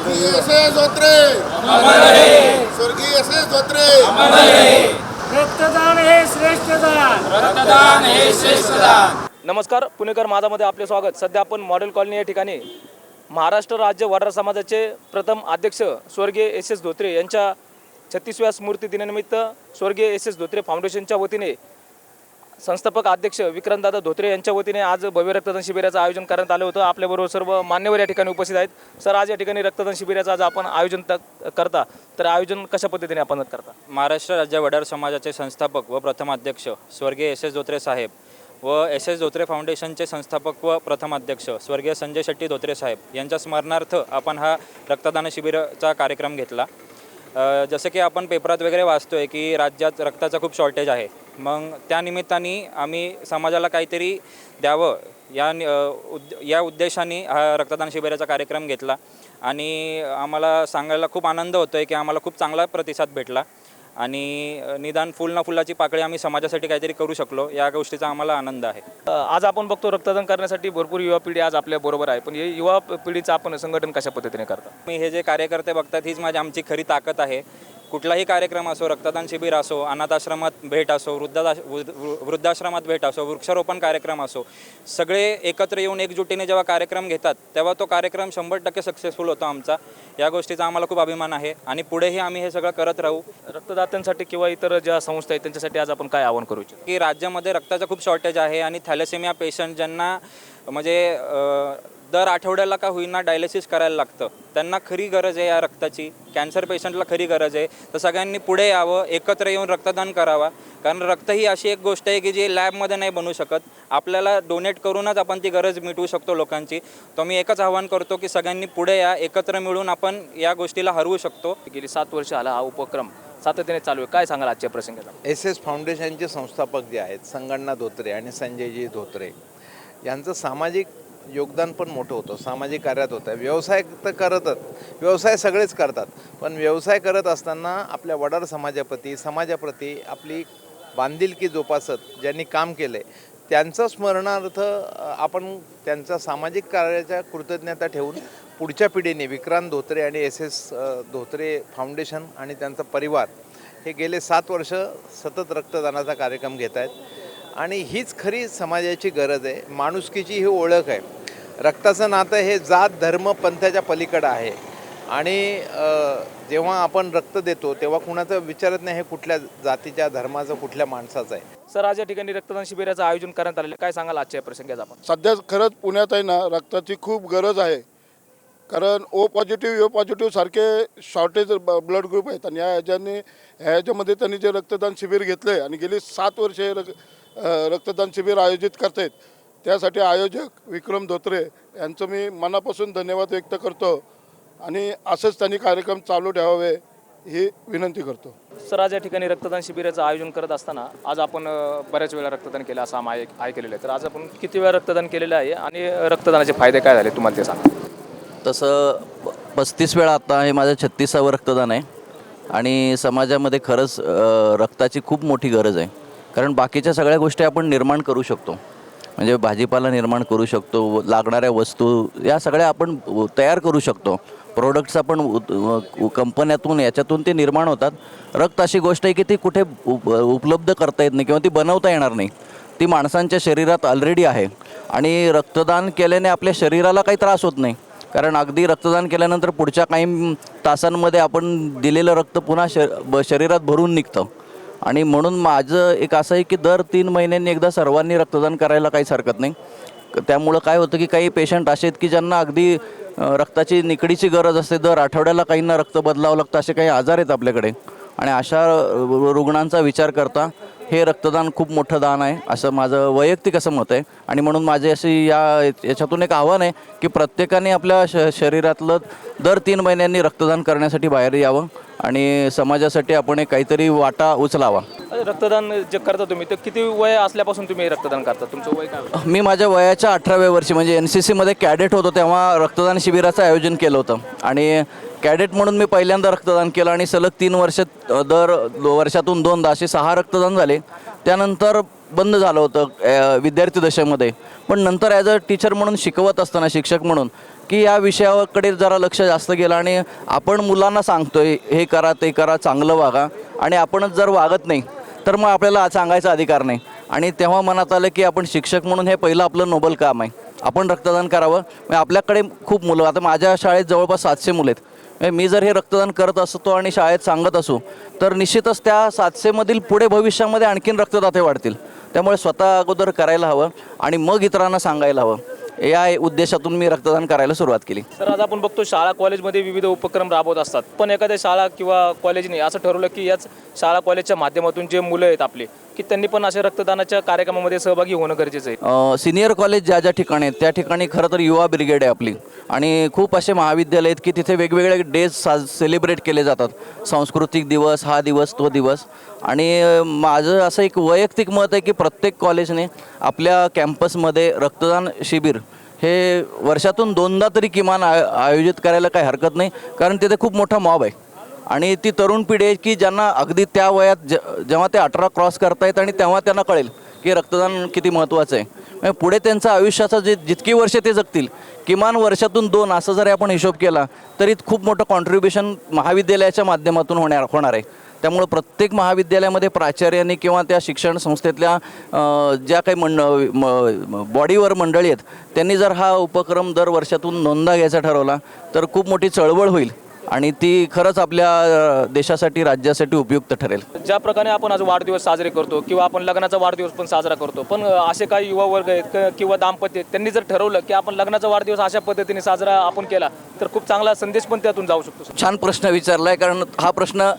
स्वर्गीय S S Dhotre स्वर्गीय S S Dhotre रक्तदान हे श्रेष्ठ दान. नमस्कार पुणेकर माझामध्ये आपले स्वागत. सध्या आपण मॉडेल कॉलनी या ठिकाणी महाराष्ट्र राज्य वडार समाजाचे प्रथम अध्यक्ष स्वर्गीय एस एस धोत्रे यांच्या छत्तीसव्या स्मृती दिनानिमित्त स्वर्गीय एस एस धोत्रे फाउंडेशनच्या वतीने संस्थापक अध्यक्ष विक्रमदादा धोत्रे यांच्या वतीने आज भव्य रक्तदान शिबिराचं आयोजन करण्यात आलं होतं. आपल्याबरोबर सर्व मान्यवर या ठिकाणी उपस्थित आहेत. सर आज या ठिकाणी रक्तदान शिबिराचं आज आपण आयोजन त- करता. तर आयोजन कशा पद्धतीने आपण करता? महाराष्ट्र राज्य वडार समाजाचे संस्थापक व प्रथम अध्यक्ष स्वर्गीय एस एस धोत्रे साहेब व एस एस धोत्रे फाउंडेशनचे संस्थापक व प्रथम अध्यक्ष स्वर्गीय संजय शेट्टी धोत्रे साहेब यांच्या स्मरणार्थ आपण हा रक्तदान शिबिराचा कार्यक्रम घेतला. जसं की आपण पेपरात वगैरे वाचतो आहे की राज्यात रक्ताचा खूप शॉर्टेज आहे. मग त्या निमित्ताने आम्ही समाजाला काहीतरी द्यावं. या उद्द या उद्देशाने हा रक्तदान शिबिराचा कार्यक्रम घेतला. आणि आम्हाला सांगायला खूप आनंद होतो आहे की आम्हाला खूप चांगला प्रतिसाद भेटला. आणि निदान फुल ना फुलाची पाकळी आम्ही समाजासाठी काहीतरी करू शकलो. या गोष्टीचा आम्हाला आनंद आहे. आज आपण बघतो रक्तदान करण्यासाठी भरपूर युवा पिढी आज आपल्या बरोबर आहे. पण हे युवा पिढीचं आपण संघटन कशा पद्धतीने करता? मी हे जे कार्यकर्ते बघतात हीच माझी आमची खरी ताकद आहे. कुठलाही कार्यक्रम असो रक्तदान शिबिर असो अनाथाश्रमात भेट असो वृद्धा वृद्धाश्रमात भेट असो वृक्षारोपण कार्यक्रम असो सगळे एकत्र येऊन एकजुटीने जेव्हा कार्यक्रम घेतात तेव्हा तो कार्यक्रम शंभर टक्के सक्सेसफुल होतो आमचा. या गोष्टीचा आम्हाला खूप अभिमान आहे आणि पुढेही आम्ही हे सगळं करत राहू. रक्तदात्यांसाठी किंवा इतर ज्या संस्था आहेत त्यांच्यासाठी आज आपण काय आवाहन करू इच्छितो? की राज्यामध्ये रक्ताचं खूप शॉर्टेज आहे आणि थॅलेसेमिया पेशंट ज्यांना म्हणजे दर आठवड्याला का होईना डायलिसिस करायला लागतं. त्यांना खरी गरज आहे या रक्ताची. कॅन्सर पेशंटला खरी गरज आहे. तर सगळ्यांनी पुढे यावं एकत्र येऊन रक्तदान करावा. कारण रक्त ही अशी एक गोष्ट आहे की जी लॅबमध्ये नाही बनू शकत. आपल्याला डोनेट करूनच आपण ती गरज मिटवू शकतो लोकांची. तर मी एकच आवाहन करतो की सगळ्यांनी पुढे या एकत्र मिळून आपण या गोष्टीला हरवू शकतो. गेली सात वर्ष आला हा उपक्रम सातत्याने चालू आहे. काय सांगाल आजच्या प्रसंगाचा? एस एस फाउंडेशनचे संस्थापक जे आहेत संगण्णा धोत्रे आणि संजयजी धोत्रे यांचं सामाजिक योगदान पण मोठं होतं सामाजिक कार्यात होतं. व्यवसाय तर करतच व्यवसाय सगळेच करतात. पण व्यवसाय करत असताना आपल्या वडार समाजाप्रती समाजाप्रती आपली बांधिलकी जोपासत ज्यांनी काम केले त्यांचं स्मरणार्थ आपण त्यांचा सामाजिक कार्याच्या कृतज्ञता ठेवून पुढच्या पिढीने विक्रांत धोत्रे आणि एस एस धोत्रे फाउंडेशन आणि त्यांचा परिवार हे गेले सात वर्ष सतत रक्तदानाचा कार्यक्रम घेत आहेत आणि हीच खरी समाजाची गरज आहे. माणुसकीची ही ओळख आहे. रक्ताचं नातं हे जात धर्म पंथाच्या पलीकडं आहे. आणि जेव्हा आपण रक्त देतो तेव्हा कुणाचं विचारत नाही हे कुठल्या जातीच्या धर्माचं कुठल्या माणसाचं आहे. सर आज या ठिकाणी रक्तदान शिबिराचं आयोजन करण्यात आलेलं आहे. काय सांगाल आजच्या प्रसंगाचा आपण? सध्या खरंच पुण्यात आहे ना रक्ताची खूप गरज आहे. कारण ओ पॉझिटिव्ह ओ पॉझिटिव्ह सारखे शॉर्टेज ब्लड ग्रुप आहेत. आणि या ह्याच्याने ह्या ह्याच्यामध्ये त्यांनी जे रक्तदान शिबिर घेतलं आहे आणि गेली सात वर्षे हे रक अ, रक्तदान शिबिर आयोजित करतायत. त्यासाठी आयोजक विक्रम धोत्रे यांचं मी मनापासून धन्यवाद व्यक्त करतो आणि असंच त्यांनी कार्यक्रम चालू ठेवावे ही विनंती करतो. सर आज या ठिकाणी रक्तदान शिबिराचं आयोजन करत असताना आज आपण बऱ्याच वेळा रक्तदान केलं असं आम्ही ऐक- ऐकलेलं आहे. तर आज आपण किती वेळा रक्तदान केलेलं आहे आणि रक्तदानाचे फायदे काय झाले तुम्हाला ते सांगा. तसं प- पस्तीस वेळा आता हे माझं छत्तीसावं रक्तदान आहे आणि समाजामध्ये खरंच रक्ताची खूप मोठी गरज आहे. कारण बाकीच्या सगळ्या गोष्टी आपण निर्माण करू शकतो. म्हणजे भाजीपाला निर्माण करू शकतो लागणाऱ्या वस्तू या सगळ्या आपण तयार करू शकतो. प्रोडक्ट्स आपण उत- कंपन्यातून याच्यातून ते निर्माण होतात. रक्त अशी गोष्ट आहे की ती कुठे उप उपलब्ध करता येत नाही किंवा ती बनवता येणार नाही. ती माणसांच्या शरीरात ऑलरेडी आहे. आणि रक्तदान केल्याने आपल्या शरीराला काही त्रास होत नाही. कारण अगदी रक्तदान केल्यानंतर पुढच्या काही तासांमध्ये आपण दिलेलं रक्त पुन्हा श ब शरीरात भरून निघतं. आणि म्हणून माझं एक असं आहे की दर तीन महिन्यांनी एकदा सर्वांनी रक्तदान करायला काहीच हरकत नाही. त्यामुळं काय होतं की काही पेशंट असे आहेत की ज्यांना अगदी रक्ताची निकडीची गरज असते दर आठवड्याला काहींना रक्त बदलावं लागतं असे काही आजार आहेत आपल्याकडे. आणि अशा रु- रुग्णांचा विचार करता हे रक्तदान खूप मोठं दान आहे असं माझं वैयक्तिक असं मत आहे. आणि म्हणून माझे अशी या याच्यातून एक आव्हान आहे की प्रत्येकाने आपल्या श शरीरातलं दर तीन महिन्यांनी रक्तदान करण्यासाठी बाहेर यावं. आणि समाजासाठी आपण एक काहीतरी वाटा उचलावा. रक्तदान जे करता तुम्ही तर किती वय असल्यापासून तुम्ही रक्तदान करता? तुमचं वय काय? मी माझ्या वयाच्या अठराव्या वर्षी म्हणजे एन सी सीमध्ये कॅडेट होतो तेव्हा रक्तदान शिबिराचं आयोजन केलं होतं. आणि कॅडेट म्हणून मी पहिल्यांदा रक्तदान केलं आणि सलग तीन वर्ष दर वर्षातून दोनदा असे सहा रक्तदान झाले. त्यानंतर बंद झालं होतं विद्यार्थी दशेमध्ये. पण नंतर ॲज अ टीचर म्हणून शिकवत असताना शिक्षक म्हणून की या विषयाकडे जरा लक्ष जास्त गेलं आणि आपण मुलांना सांगतोय हे करा ते करा चांगलं वागा. आणि आपणच जर वागत नाही तर मग आपल्याला सांगायचा अधिकार नाही. आणि तेव्हा मनात आलं की आपण शिक्षक म्हणून हे पहिलं आपलं नोबल काम आहे. आपण रक्तदान करावं. म्हणजे आपल्याकडे खूप मुलं आता माझ्या शाळेत जवळपास सातशे मुलं आहेत. म्हणजे मी जर हे रक्तदान करत असतो आणि शाळेत सांगत असू तर निश्चितच त्या सातशेमधील पुढे भविष्यामध्ये आणखीन रक्तदाते वाढतील. त्यामुळे स्वतः अगोदर करायला हवं आणि मग इतरांना सांगायला हवं. या उद्देशातून मी रक्तदान करायला सुरुवात केली. तर आज आपण बघतो शाळा कॉलेजमध्ये विविध उपक्रम राबवत असतात. पण एखाद्या शाळा किंवा कॉलेजने असं ठरवलं की याच शाळा कॉलेजच्या माध्यमातून जे मुलं आहेत आपले की त्यांनी पण अशा रक्तदानाच्या कार्यक्रमामध्ये सहभागी होणं गरजेचं आहे. सिनियर कॉलेज ज्या ज्या ठिकाणी आहेत त्या ठिकाणी खरं तर युवा ब्रिगेड आहे आपली. आणि खूप असे महाविद्यालय आहेत की तिथे वेगवेगळे डेज सा सेलिब्रेट केले जातात. सांस्कृतिक दिवस हा दिवस तो दिवस. आणि माझं असं एक वैयक्तिक मत आहे की प्रत्येक कॉलेजने आपल्या कॅम्पसमध्ये रक्तदान शिबिर हे वर्षातून दोनदा तरी किमान आ आयोजित करायला काही हरकत नाही कारण तिथे खूप मोठा मॉब आहे. आणि ती तरुण पिढी आहे की ज्यांना अगदी त्या वयात ज जेव्हा ते अठरा क्रॉस करतायत आणि तेव्हा त्यांना कळेल की रक्तदान किती महत्त्वाचं आहे. म्हणजे पुढे त्यांचं आयुष्याचं जे जितकी वर्षे ते जगतील किमान वर्षातून दोन असं जरी आपण हिशोब केला तरी खूप मोठं कॉन्ट्रीब्युशन महाविद्यालयाच्या माध्यमातून होणार होणार आहे. त्यामुळं प्रत्येक महाविद्यालयामध्ये प्राचार्यांनी किंवा त्या शिक्षण संस्थेतल्या ज्या काही मंड म- बॉडीवर मंडळी आहेत त्यांनी जर हा उपक्रम दर वर्षातून नोंदा घ्यायचा ठरवला तर खूप मोठी चळवळ होईल आणि ती खरंच आपल्या देशासाठी राज्यासाठी उपयुक्त ठरेल. ज्या प्रकारे आपण आज वाढदिवस साजरे करतो किंवा आपण लग्नाचा वाढदिवस पण साजरा करतो पण असे काही युवा वर्ग आहेत किंवा दाम्पत्य आहेत, त्यांनी जर ठरवलं की आपण लग्नाचा वाढदिवस अशा पद्धतीने साजरा आपण केला तर खूप चांगला संदेश पण त्यातून जाऊ शकतो. छान प्रश्न विचारला आहे कारण हा प्रश्न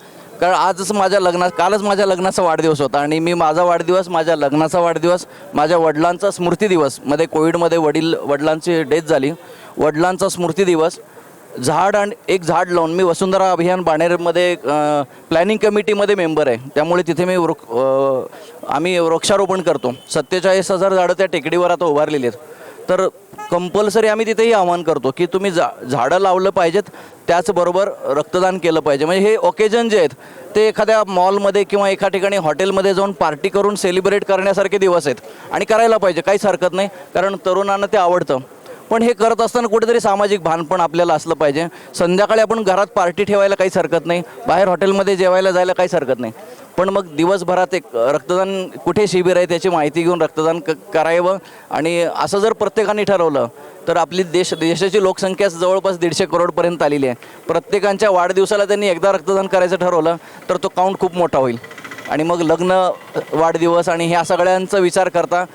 कारण आजच माझ्या लग्नात कालच माझ्या लग्नाचा वाढदिवस होता आणि मी माझा वाढदिवस माझ्या लग्नाचा वाढदिवस माझ्या वडिलांचा स्मृती दिवसमध्ये कोविडमध्ये वडील वडिलांची डेथ झाली. वडिलांचा स्मृती दिवस झाड आणि एक झाड लावून मी वसुंधरा अभियान बाणेरमध्ये प्लॅनिंग कमिटीमध्ये मेंबर आहे. त्यामुळे तिथे मी वृक्ष आम्ही वृक्षारोपण करतो. सत्तेचाळीस हजार झाडं त्या टेकडीवर आता उभारलेली आहेत. तर कंपल्सरी आम्ही तिथेही आवाहन करतो की तुम्ही जा झाडं लावलं पाहिजेत त्याचबरोबर रक्तदान केलं पाहिजे. म्हणजे हे ओकेजन जे आहेत ते एखाद्या मॉलमध्ये किंवा एका ठिकाणी हॉटेलमध्ये जाऊन पार्टी करून सेलिब्रेट करण्यासारखे दिवस आहेत आणि करायला पाहिजे. काहीच हरकत नाही कारण तरुणांना ते आवडतं. पण हे करत असताना कुठेतरी सामाजिक भान पण आपल्याला असलं पाहिजे. संध्याकाळी आपण घरात पार्टी ठेवायला काहीच हरकत नाही बाहेर हॉटेलमध्ये जेवायला जायला काहीच हरकत नाही. पण मग दिवसभरात एक रक्तदान कुठे शिबिर आहे त्याची माहिती घेऊन रक्तदान क करावं आणि असं जर प्रत्येकाने ठरवलं तर आपली देश देशाची लोकसंख्या जवळपास दीडशे करोडपर्यंत आलेली आहे. प्रत्येकांच्या वाढदिवसाला त्यांनी एकदा रक्तदान करायचं ठरवलं तर तो काउंट खूप मोठा होईल. आणि मग लग्न वाढदिवस आणि ह्या सगळ्यांचा विचार करता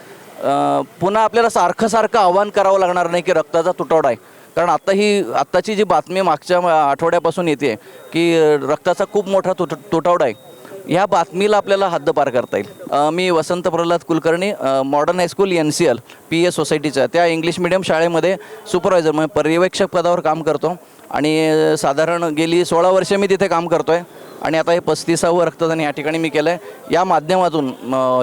पुन्हा आपल्याला सारखं सारखं आव्हान करावं लागणार नाही की रक्ताचा तुटवडा आहे. कारण आता ही आत्ताची जी बातमी मागच्या आठवड्यापासून येते की रक्ताचा खूप मोठा तुट तुटवडा आहे. ह्या बातमीला आपल्याला हद्दपार करता येईल. मी Vasant Pralhad Kulkarni modern high school N C L P S सोसायटीचा. त्या इंग्लिश मिडियम शाळेमध्ये सुपरवायझर म्हणजे पर्यवेक्षक पदावर काम करतो. आणि साधारण गेली सोळा वर्षे मी तिथे काम करतो आहे आणि आता हे पस्तीसावं रक्तदान या ठिकाणी मी केलं आहे या माध्यमातून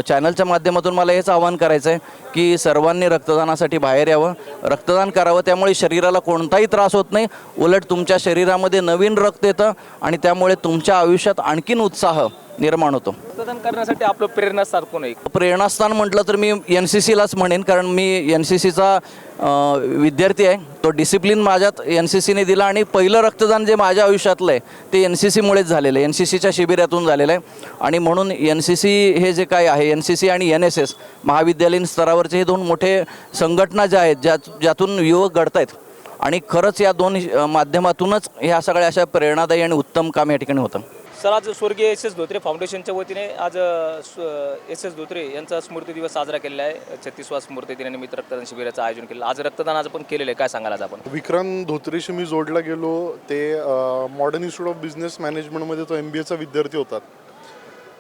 चॅनलच्या माध्यमातून मला हेच आवाहन करायचं आहे की सर्वांनी रक्तदानासाठी बाहेर यावं. रक्तदान करावं त्यामुळे शरीराला कोणताही त्रास होत नाही. उलट तुमच्या शरीरामध्ये नवीन रक्त येतं आणि त्यामुळे तुमच्या आयुष्यात आणखीन उत्साह निर्माण होतो. रक्तदान करण्यासाठी आपलं प्रेरणास्थान कोण आहे? प्रेरणास्थान म्हटलं तर मी एन सी सीलाच म्हणेन कारण मी एन सी सीचा विद्यार्थी आहे. तो डिसिप्लिन माझ्यात एन सी सीने दिला आणि पहिलं रक्तदान जे माझ्या आयुष्यातलं आहे ते एन सी सीमुळेच झालेलं आहे. एन सी सीच्या शिबिरातून झालेलं आहे. आणि म्हणून एन सी सी हे जे काय आहे एन सी सी आणि एन एस एस महाविद्यालयीन स्तरावरचे हे दोन मोठे संघटना ज्या आहेत ज्या ज्यातून युवक घडत आहेत आणि खरंच या दोन माध्यमातूनच ह्या सगळ्या अशा प्रेरणादायी आणि उत्तम काम या ठिकाणी होतं. सर आज स्वर्गीय एस एस धोत्रे फाउंडेशनच्या वतीने आज एस एस धोत्रे यांचा स्मृती दिवस साजरा केलेला आहे. छत्तीसवा स्मृती दिनानिमित्त रक्तदान शिबिराचं आयोजन केलं आज रक्तदान आज आपण केलेलं आहे. काय सांगाल आज आपण? विक्रांत धोत्रेशी मी जोडला गेलो ते मॉडर्न इन्स्टिट्यूट ऑफ बिझनेस मॅनेजमेंटमध्ये तो एम बी एचा विद्यार्थी होता.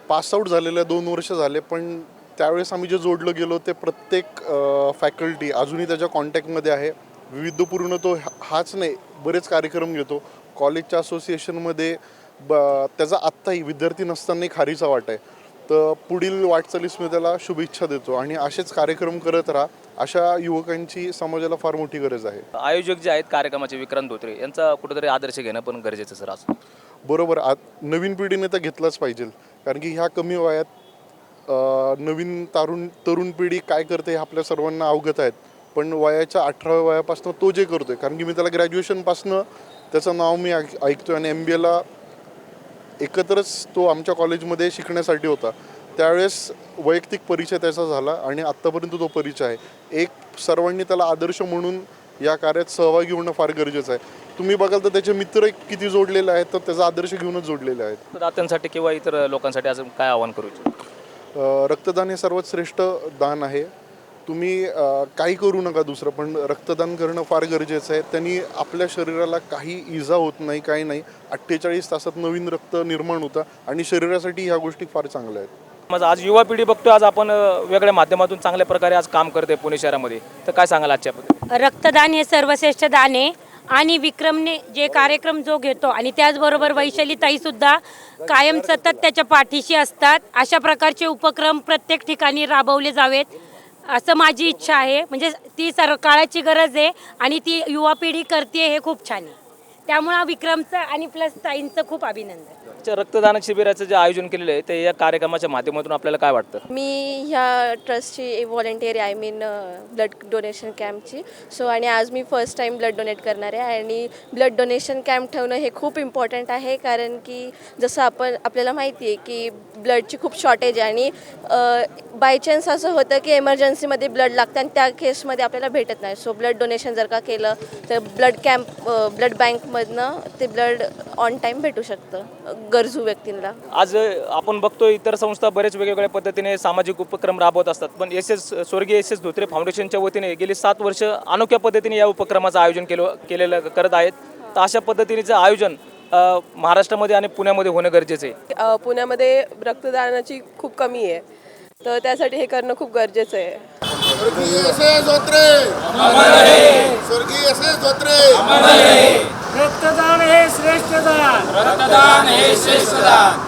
पास आऊट झालेल्या दोन वर्ष झाले पण त्यावेळेस आम्ही जे जोडलं गेलो ते प्रत्येक फॅकल्टी अजूनही त्याच्या कॉन्टॅक्टमध्ये आहे. विविधपूर्ण तो हाच नाही बरेच कार्यक्रम घेतो. कॉलेजच्या असोसिएशनमध्ये ब त्याचा आत्ताही विद्यार्थी नसतानाही खारीचा वाट आहे. तर पुढील वाटचालीस मी त्याला शुभेच्छा देतो आणि असेच कार्यक्रम करत राहा. अशा युवकांची समाजाला फार मोठी गरज आहे. आयोजक जे आहेत कार्यक्रमाचे विक्रांत धोत्रे यांचा कुठेतरी आदर्श घेणं पण गरजेचं सर आज बरोबर आत नवीन पिढीने तर घेतलाच पाहिजे. कारण की ह्या कमी वयात नवीन तारुण तरुण पिढी काय करते हे आपल्या सर्वांना अवगत आहेत. पण वयाच्या अठराव्या वयापासून तो जे करतोय कारण की मी त्याला ग्रॅज्युएशनपासनं त्याचं नाव मी ऐक ऐकतोय आणि एम बी एला एकत्रच तो आमच्या कॉलेजमध्ये शिकण्यासाठी होता. त्यावेळेस वैयक्तिक परिचय त्याचा झाला आणि आत्तापर्यंत तो परिचय आहे. एक सर्वांनी त्याला आदर्श म्हणून या कार्यात सहभागी होणं फार गरजेचं आहे. तुम्ही बघाल तर त्याचे मित्र किती जोडलेले आहेत तर त्याचा आदर्श घेऊनच जोडलेले आहेत. दात्यांसाठी किंवा इतर लोकांसाठी अजून काय आव्हान करू इच्छितो? रक्तदान हे सर्वात श्रेष्ठ दान आहे. तुम्ही काही करू नका दुसरं पण रक्तदान करणं फार गरजेचं आहे. त्यांनी आपल्या शरीराला काही इजा होत नाही काही नाही. अठ्ठेचाळीस तासात नवीन रक्त निर्माण होतं आणि शरीरासाठी ह्या गोष्टी फार चांगल्या आहेत. माझं आज युवा पिढी बघतोय आज आपण वेगळ्या माध्यमातून चांगल्या प्रकारे आज काम करते पुणे शहरामध्ये. तर काय सांगाल आजच्या रक्तदान हे सर्वश्रेष्ठ दान आहे आणि विक्रमने जे कार्यक्रम जो घेतो आणि त्याचबरोबर वैशाली ताईसुद्धा कायम सतत त्याच्या पाठीशी असतात. अशा प्रकारचे उपक्रम प्रत्येक ठिकाणी राबवले जावेत. असं माझी इच्छा आहे. म्हणजे ती सर काळाची गरज आहे आणि ती युवा पिढी करते हे खूप छान आहे. त्यामुळं विक्रमचं आणि प्लस ताईंचं खूप अभिनंदन. आजच्या रक्तदान शिबिराचं जे आयोजन केलेलं आहे ते या कार्यक्रमाच्या माध्यमातून आपल्याला काय वाटतं? मी ह्या ट्रस्टची volunteer I mean blood donation कॅम्पची. So आणि आज मी फर्स्ट टाईम ब्लड डोनेट करणार आहे. आणि ब्लड डोनेशन कॅम्प ठेवणं हे खूप इम्पॉर्टंट आहे कारण की जसं आपण आपल्याला माहिती आहे की ब्लडची खूप शॉर्टेज आहे आणि बाय चान्स असं होतं की एमर्जन्सीमध्ये ब्लड लागतं आणि त्या केसमध्ये आपल्याला भेटत नाही. सो ब्लड डोनेशन जर का केलं तर ब्लड कॅम्प ब्लड बँकमधनं ते ब्लड ऑन टाईम भेटू शकतं. गरजू व्यक्तींना. आज आपण बघतोय इतर संस्था बरेच वेगवेगळ्या पद्धतीने सामाजिक उपक्रम राबवत असतात. पण एस एस स्वर्गीय एस एस धोत्रे फाउंडेशनच्या वतीने गेली सात वर्ष अनोख्या पद्धतीने या उपक्रमाचं आयोजन केलं केलेलं करत आहेत. तर अशा पद्धतीनेचं आयोजन महाराष्ट्रामध्ये आणि पुण्यामध्ये होणं गरजेचं आहे. पुण्यामध्ये रक्तदानाची खूप कमी आहे. तर त्यासाठी हे करणं खूप गरजेचं आहे. स्वर्गीय एस धोत्रे. स्वर्गीय एस धोत्रे. रक्तदान हे श्रेष्ठ दान.